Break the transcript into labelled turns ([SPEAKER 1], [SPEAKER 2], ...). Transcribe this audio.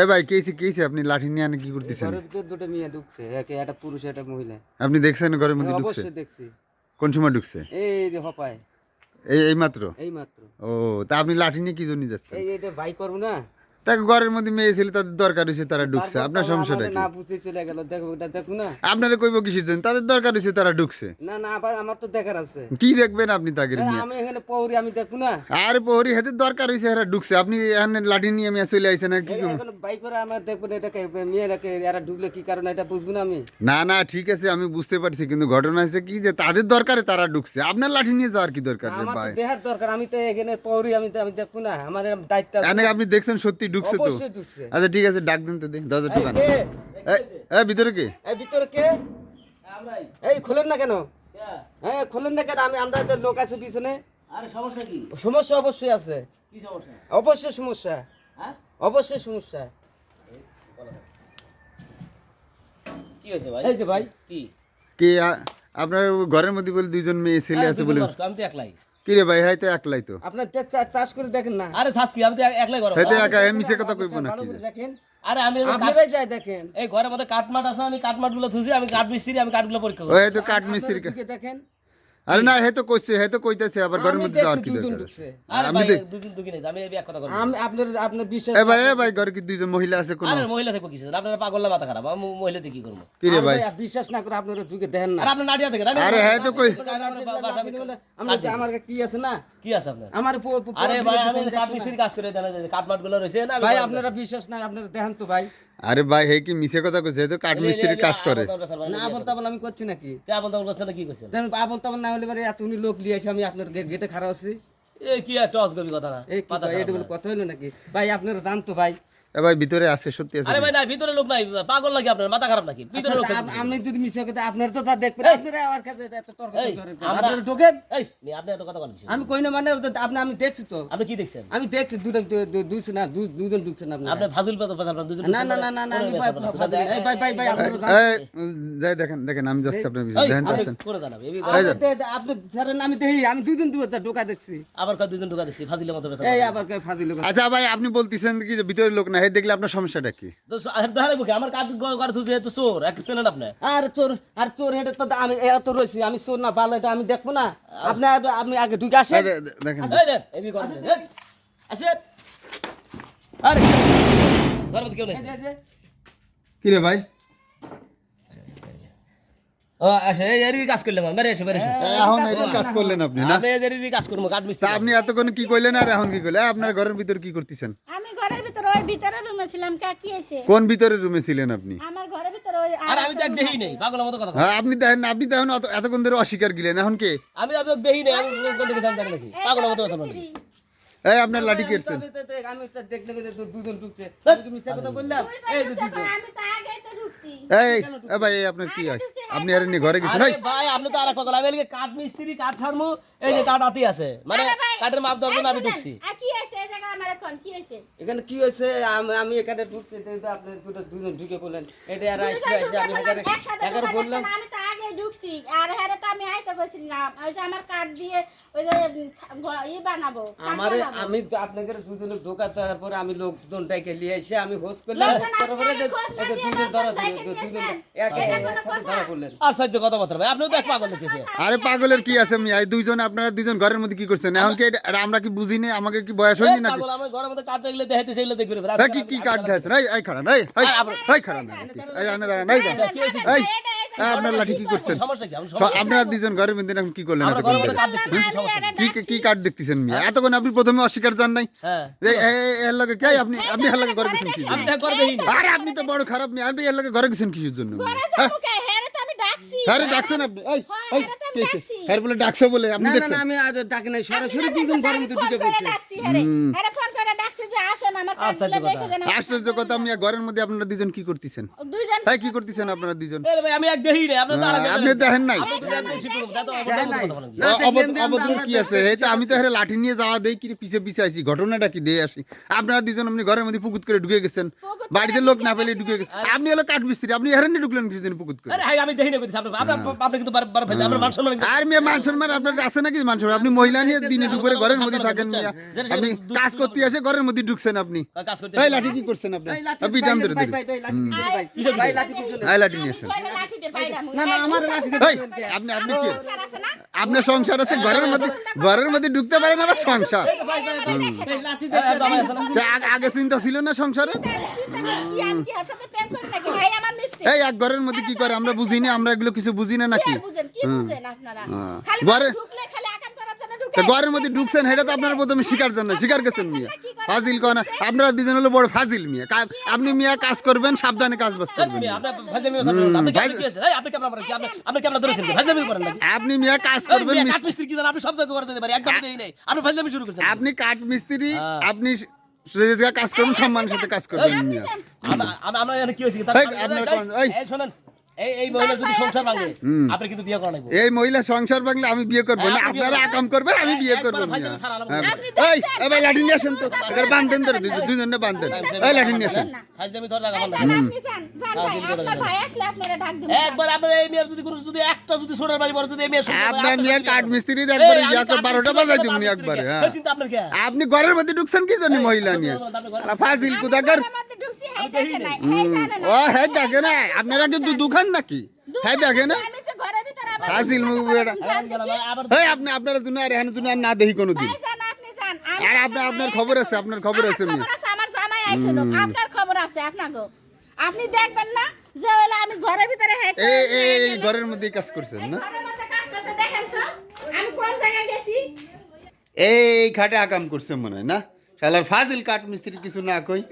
[SPEAKER 1] এ ভাই কেছি কেছি আপনি লাঠি নিয়ে আনে কি করতেছেন?
[SPEAKER 2] ঘরের ভিতর দুটো মেয়ে ঢুকছে একে একটা পুরুষ একটা মহিলা।
[SPEAKER 1] আপনি দেখছেন ঘরের মধ্যে ঢুকছে?
[SPEAKER 2] অবশ্যই দেখছি।
[SPEAKER 1] কোন সময় ঢুকছে?
[SPEAKER 2] এই যে হপায়।
[SPEAKER 1] এই এই মাত্র?
[SPEAKER 2] এই মাত্র।
[SPEAKER 1] ও তা আপনি লাঠি নিয়ে কি জন্য যাচ্ছেন?
[SPEAKER 2] এই এটা ভাই করব না?
[SPEAKER 1] তাকে ঘরের মধ্যে মেয়ে ছিল তাদের দরকার হয়েছে তারা ঢুকছে। আপনার সমস্যাটা কি?
[SPEAKER 2] না বুঝতে চলে গেল দেখো ওটা দেখো না।
[SPEAKER 1] আপনারা কইব কিসের জন্য? তাদের দরকার হয়েছে তারা ঢুকছে।
[SPEAKER 2] না না আবার আমার তো দেখার আছে।
[SPEAKER 1] কি দেখবেন আপনি তাকে নিয়ে?
[SPEAKER 2] আমি এখানে পৌরি আমি দেখব না।
[SPEAKER 1] আর প্রহরী হাতে দরকার হয়েছে এরা ঢুকছে। আপনি এখানে লাঠি নিয়ে মেয়ে চলে আইছেন আর কি
[SPEAKER 2] বাই করে আমার মেয়েরাকে এরা ঢুকলে কি কারণে এটা বুঝব না আমি।
[SPEAKER 1] না না ঠিক আছে আমি বুঝতে পারছি কিন্তু ঘটনা হচ্ছে কি যে তাদের দরকারে তারা ঢুকছে। আপনার লাঠি নিয়ে যাওয়ার কি দরকার ভাই?
[SPEAKER 2] দেহার দরকার আমি তো এখানে পৌরি আমি আমি দেখব না আমার দায়িত্ব
[SPEAKER 1] আপনি দেখছেন সত্যি ঢুকছে তো? আচ্ছা ঠিক আছে ডাক দিন তো দিন দরজা
[SPEAKER 2] এই
[SPEAKER 1] টোকান এ ভিতরে কে?
[SPEAKER 2] এই ভিতরে কে? এই খোলেন না কেন? হ্যাঁ খোলেন না কেন? আমি আমরা তো লোক আছে পিছনে।
[SPEAKER 3] আরে সমস্যা কি?
[SPEAKER 2] সমস্যা অবশ্যই আছে।
[SPEAKER 3] কি সমস্যা?
[SPEAKER 2] অবশ্যই সমস্যা।
[SPEAKER 3] হ্যাঁ?
[SPEAKER 2] অবশ্যই সমস্যা।
[SPEAKER 3] কি হয়েছে ভাই?
[SPEAKER 2] এই যে ভাই।
[SPEAKER 3] কি?
[SPEAKER 1] কে আপনার ঘরের মধ্যে বলে দুইজন মেয়ে ছেলে আছে বলে
[SPEAKER 3] আমি তো একলাই।
[SPEAKER 1] কি ভাই হাই তো
[SPEAKER 2] একলাই তো। আপনার চাষ করে দেখেন না।
[SPEAKER 3] আরে চাষ কি? আমি তো এক- একলাই ঘর
[SPEAKER 1] হয়তো একা এ মিছে কথা কইব না
[SPEAKER 2] করে দেখেন।
[SPEAKER 3] আরে আমি কাঠ-
[SPEAKER 2] আপনারাই যাই দেখেন।
[SPEAKER 3] এই ঘরের মধ্যে কাটমাট আছে আমি কাটমাটগুলো গুলো থুছি আমি কাঠ মিস্ত্রি আমি কাঠগুলো পরীক্ষা
[SPEAKER 1] ওই
[SPEAKER 3] করি
[SPEAKER 1] হয়তো কাঠ মিস্ত্রি
[SPEAKER 2] দেখেন।
[SPEAKER 1] আরে না হয়তো কইছে হয়তো কইতাছে আবার ঘরের মধ্যে যাওয়ার কি দরকার আমি দেখ-
[SPEAKER 3] দুদিন দুদিন আমি এই এক কথা করব
[SPEAKER 2] আমি আপনার আপনার বিশ্বাস
[SPEAKER 1] এ ভাই এ ভাই ঘরে কি দুইজন মহিলা আছে কোন?
[SPEAKER 3] আরে মহিলা থেকে কিছু আপনারা পাগল না মাথা খারাপ। আমি মহিলাতে কি করব?
[SPEAKER 1] কি রে ভাই?
[SPEAKER 2] বিশ্বাস না করে আপনারা ঢুকে দেখেন না।
[SPEAKER 3] আর আপনার নাডিয়া থেকে
[SPEAKER 1] আরে হ্যাঁ তো কই
[SPEAKER 2] আমার আমার কি আছে না?
[SPEAKER 3] কি আছে আপনার?
[SPEAKER 2] আমার
[SPEAKER 3] আরে ভাই আমি কাঠ কাজ করে দেন কাঠমাটগুলো রয়েছে না
[SPEAKER 2] ভাই আপনারা বিশ্বাস না আপনারা দেখেন তো ভাই।
[SPEAKER 1] আরে ভাই হে কি মিছে কথা কইছে? তো কাঠ
[SPEAKER 3] মিস্ত্রি
[SPEAKER 1] মিস্ত্রির কাজ করে।
[SPEAKER 3] আবল তাবল
[SPEAKER 2] না বলতে বল আমি করছি নাকি?
[SPEAKER 3] তে বলতে বল কি করছেন
[SPEAKER 2] দেখেন আবল তাবল না হলে বারে এত উনি লোক এসে আমি আপনার গেটে খাড়া আছি
[SPEAKER 3] এই কি টস গবি কথা না
[SPEAKER 2] এই
[SPEAKER 3] কথা
[SPEAKER 2] এটা বলে কথা হইল নাকি? ভাই আপনার দাম তো ভাই।
[SPEAKER 1] এ ভাই ভিতরে আছে সত্যি আছে
[SPEAKER 3] আরে ভাই না ভিতরে লোক নাই পাগল নাকি আপনার মাথা খারাপ নাকি? ভিতরে লোক
[SPEAKER 2] আচ্ছা, আপনি যদি মিশে কথা আপনার তো তা দেখবেন আপনারা আমার কাছে এত তর্ক করেন আপনারা ঢোকেন।
[SPEAKER 3] এই নি, আপনি এত কথা বলেন
[SPEAKER 2] আমি কই না মানে আপনি আমি দেখছি তো।
[SPEAKER 3] আপনি কি দেখছেন?
[SPEAKER 2] আমি দেখছি দুজন না দুজন ঢুকছেন আপনি
[SPEAKER 3] আপনি ফাজুল দুজন
[SPEAKER 2] না না না না না আমি ভাই এই ভাই ভাই ভাই আপনারা
[SPEAKER 1] যাই দেখেন দেখেন আমি যাচ্ছি আপনার পিছনে দেখেন যাচ্ছেন
[SPEAKER 3] করে জানাবে
[SPEAKER 2] আপনি- আপনি ছাড়েন আমি দেখি আমি দুজন দু ঢোকা দেখছি।
[SPEAKER 3] আবার কয় দুজন ঢুকা দিচ্ছি ফাজিলের মতো বেচা
[SPEAKER 2] এই আবার কে ফাজিল
[SPEAKER 1] আচ্ছা ভাই আপনি বলতেছেন কি ভিতরে লোক না হে দেখলে আপনার সমস্যাটা কি?
[SPEAKER 3] আমার কাজ ঘর তো চোর এক ছিলেন আপনি?
[SPEAKER 2] আর চোর আর চোর হেঁটে তো আমি এরা তো রয়েছি আমি চোর না ভালো এটা আমি দেখব না। আপনি আপনি আগে ঢুকে আসেন।
[SPEAKER 1] দেখেন
[SPEAKER 3] দেন আসেন। আরে
[SPEAKER 1] কি রে ভাই?
[SPEAKER 3] কাজ করলাম মেরে এসে মেরে
[SPEAKER 1] এখন কাজ করলেন আপনি না?
[SPEAKER 3] আপনি কাজ করব
[SPEAKER 1] এতক্ষণ কি কইলেন আর এখন কি আপনার ঘরের ভিতরে কি করতেছেন?
[SPEAKER 4] আমি ঘরের ভিতরে ওই ভিতরে রুমে ছিলাম কে কি
[SPEAKER 1] কোন ভিতরে রুমে ছিলেন আপনি?
[SPEAKER 4] আমার ঘরের ভিতরে ওই
[SPEAKER 3] আর আমি তো এক দেহি পাগলের মতো কথা
[SPEAKER 1] হ্যাঁ আপনি দেখেন আপনি দেখেন অত- এতক্ষণ ধরে অস্বীকার গেলেন এখন কে?
[SPEAKER 3] আমি আমি ওকে দেহি আমি কোন দিকে জানি নাকি পাগলের মতো কথা বলি
[SPEAKER 1] এই আপনার লাঠি কেটছেন
[SPEAKER 2] আমি তো- তো- আমি তো দেখলে দুজন ঢুকছে। আমি মিথ্যা কথা বললাম। এই দুজন।
[SPEAKER 4] আমি তো আগেই তো ঢুকছি।
[SPEAKER 1] এই ভাই আপনার কি হয়? আপনি আর এমনি ঘরে গেছেন?
[SPEAKER 3] ভাই আপনি তো আর এক পাগল আমি কাঠ মিস্ত্রি কাঠ ছাড়মু এই যে কাঠ আতি আছে। মানে কাঠের মাপ দরকার
[SPEAKER 4] এই
[SPEAKER 3] আমি ঢুকছি।
[SPEAKER 4] কি হয়েছে? এই জায়গায় আমার এখন কি হয়েছে?
[SPEAKER 2] এখানে কি হয়েছে? আমি আমি এখানে ঢুকছি তো আপনি দুটো দুজন ঢুকে বললেন এটা আর
[SPEAKER 4] ঢুকে
[SPEAKER 2] আমি এখানে বললাম
[SPEAKER 4] আমি আগে ঢুকছি আর হ্যাঁ তো আমি আইতে গেছিলাম ওই যে আমার কার্ড দিয়ে ওই যে ই বানাবো
[SPEAKER 2] আমারে আমি তো আপনাদের দুজনে ঢোকা তারপরে আমি লোকজনটাকে নিয়ে এসে আমি হোস করলাম
[SPEAKER 4] লোকজন
[SPEAKER 2] করার পরে
[SPEAKER 4] আপনি খোঁজ না
[SPEAKER 2] এই যে
[SPEAKER 4] দিয়ে
[SPEAKER 2] দুজন ধরা
[SPEAKER 4] লোকজন
[SPEAKER 2] দিল
[SPEAKER 4] ডাইকে
[SPEAKER 2] দুজন একে একসাথে ধরা পড়লেন।
[SPEAKER 3] আর সহ্য কথাবার্তা ভাই আপনিও তো এক পাগল
[SPEAKER 1] আরে পাগলের কি আছে মিয়া? এই দুইজন আপনারা দুইজন ঘরের মধ্যে কি করছেন? এখন কি আমরা কি বুঝি না? আমাকে কি বয়স হয়নি নাকি?
[SPEAKER 3] পাগল আমার ঘরের মধ্যে কাঠ এগুলো দেখাইতেছে এগুলো দেখবে
[SPEAKER 1] হ্যাঁ কি কি কাট দিয়েছেন? এই এই খাড়ান এই এই এই আনে এই এই, আপনার লাঠি কি করছেন?
[SPEAKER 3] সমস্যা কি?
[SPEAKER 1] আপনারা দুজন ঘরের মধ্যে এখন কি করলেন
[SPEAKER 3] কি?
[SPEAKER 1] কি কি- কি দেখতেছেন মিয়া? এতক্ষণ আপনি প্রথমে অস্বীকার জান নাই?
[SPEAKER 3] হ্যাঁ।
[SPEAKER 1] এই এই- এই- এর লগে কে? আপনি আপনি এর লগে ঘরে গেছেন কি
[SPEAKER 3] ঘরে
[SPEAKER 1] আরে আপনি তো বড় খারাপ মিয়া। আপনি এর লগে ঘরে গেছেন কিসের জন্য? হ্যাঁ?
[SPEAKER 4] হ্যাঁ
[SPEAKER 1] হ্যাঁ ডাকছেন আপনি? এই এই
[SPEAKER 4] হ্যাঁ? ডাকছি।
[SPEAKER 1] হ্যাঁ বলে ডাকছে বলে আপনি
[SPEAKER 2] না না
[SPEAKER 1] দেখছেন?
[SPEAKER 2] না আমি আজ ডাকি নাই সরাসরি দুজন ঘরের
[SPEAKER 4] আমি
[SPEAKER 2] মধ্যে
[SPEAKER 4] ফোন
[SPEAKER 2] ঢুকে
[SPEAKER 3] আশ্চর্য কথা।
[SPEAKER 1] মিয়া ঘরের মধ্যে আপনারা দুজন কি করতেছেন?
[SPEAKER 4] দুইজন
[SPEAKER 1] হ্যাঁ কি করতেছেন আপনারা দুজন
[SPEAKER 3] এই রে ভাই আমি এক দেহি নাই আপনি
[SPEAKER 1] দেখেন নাই।
[SPEAKER 3] কি?
[SPEAKER 1] আছে? এই তো আমি তো হেরে লাঠি নিয়ে যাওয়া দেই কি পিছে পিছে ঘটনাটা কি দিয়ে আসি? আপনারা দুজন ঘরের মধ্যে পুকুত করে ঢুকে গেছেন। বাড়িতে লোক না পেলে ঢুকে গেছেন আপনি হলো কাঠ মিস্ত্রি আপনি হেরে নিয়ে ঢুকলেন কিছু পুকুত করে।
[SPEAKER 3] আরে
[SPEAKER 1] মেয়ে মান সম্মান আপনার আছে নাকি? মান সম্মান। আপনি মহিলা নিয়ে দিনে দুপুরে ঘরের মধ্যে থাকেন। আপনি কাজ করতে আসে ঘরের মধ্যে ঢুকছেন আপনি। এই লাঠি কি করছেন আপনি? আপনি
[SPEAKER 2] ভাই,
[SPEAKER 1] টান ধরে
[SPEAKER 2] ভাই,
[SPEAKER 1] দিন
[SPEAKER 2] ভাই, ভাই, লাঠি পিছনে ভাই।
[SPEAKER 3] কিসের
[SPEAKER 2] ভাই, লাঠি পিছনে।
[SPEAKER 1] এই লাঠি নিয়ে আসেন।
[SPEAKER 2] না, না, আমার লাঠি কে?
[SPEAKER 1] আপনি আপনি কি?
[SPEAKER 4] সংসার আছে না?
[SPEAKER 1] আপনার সংসার আছে ঘরের মধ্যে ঘরের মধ্যে ঢুকতে পারেন আবার সংসার।
[SPEAKER 2] ভাই, ভাই, ভাই,
[SPEAKER 1] আগে- আগে চিন্তা ছিল না সংসারে?
[SPEAKER 4] নাকি? ভাই
[SPEAKER 1] এই এক ঘরের মধ্যে কি করে? আমরা বুঝি না আমরা এগুলো কিছু বুঝি না নাকি?
[SPEAKER 4] কি বুঝেন? কি বুঝেন আপনারা?
[SPEAKER 1] হ্যাঁ।
[SPEAKER 4] খালি
[SPEAKER 1] ঘরে-
[SPEAKER 4] ঢুকলে খালি আকাম করার জন্য
[SPEAKER 1] তা ঘরের মধ্যে ঢুকছেন সেটা তো আপনার প্রথমে শিকার জান না স্বীকার গেছেন মিয়া। ফাজিল কনা আপনারা দুজন হলো বড় ফাজিল মিয়া। আপনি মিয়া কাজ করবেন সাবধানে কাজ বাজ করবেন
[SPEAKER 3] আপনি
[SPEAKER 1] মিয়া কাজ করবেন?
[SPEAKER 3] আপনি
[SPEAKER 1] কাঠ মিস্ত্রি
[SPEAKER 3] হ্যাঁ।
[SPEAKER 1] আপনি কাজ করবেন সম্মানের সাথে কাজ করবেন মিয়া। আপনার
[SPEAKER 3] এই, মহিলা যদি সংসার ভাঙে আপনি কিন্তু বিয়ে করা
[SPEAKER 1] এই মহিলা সংসার বাংলা আমি বিয়ে করব না।
[SPEAKER 3] হ্যাঁ, আপনি বিয়ে
[SPEAKER 1] আপনারা। আকাম করবেন আমি বিয়ে
[SPEAKER 3] একবার
[SPEAKER 1] করব হ্যাঁ।
[SPEAKER 4] আপনি
[SPEAKER 1] এই? এই ভাই লাঠি নিয়ে আসেন তো। এবার বান্ধেন ধরে দুজনে বান্ধেন এই লাঠি নিয়ে আসেন।
[SPEAKER 3] একবার আপনার এই মেয়ের যদি কোনো যদি একটা যদি সোনার বাড়ি পড়ে যদি এই মেয়ের
[SPEAKER 1] আপনার
[SPEAKER 3] আপনি
[SPEAKER 1] কাঠ
[SPEAKER 3] বিয়ে।
[SPEAKER 1] একবারে ইয়া বারোটা বাজাই একবারে হ্যাঁ। ঘরের মধ্যে ঢুকছেন কি জানি মহিলা নিয়ে? ফাজিল কুদাকার।
[SPEAKER 4] ঢুকছি, হেই দেখে নাই, হেই জানে না।
[SPEAKER 1] ও হ্যাঁ দেখে না। আপনারা কিন্তু দুখান নাকি? হ্যাঁ দেখে না?
[SPEAKER 4] আমি তো ঘরের ভিতরে আবার
[SPEAKER 1] ফাজিল মুখ এটা।
[SPEAKER 4] না, যান দেখি।
[SPEAKER 3] আবার
[SPEAKER 1] এই আপনি আপনার জন্য আর এখানে জন্য আর না দেখি
[SPEAKER 4] আপনি যান।
[SPEAKER 1] আর আপনার আপনার খবর আছে আপনার খবর আছে মেয়ে
[SPEAKER 4] আমার জামাই আইছিল। আপনার খবর আছে আপনাকে আপনি দেখবেন না যে হলো আমি ঘরের ভিতরে হেই
[SPEAKER 1] এই এই ঘরের মধ্যেই কাজ করছেন না?
[SPEAKER 4] ঘরের মধ্যে কাজ করছে, দেখেন তো। আমি কোন জায়গায় গেছি?
[SPEAKER 1] এই খাটে আকাম করছে মনে হয় না? শালার ফাজিল কাঠ মিস্ত্রি কিছু না কই।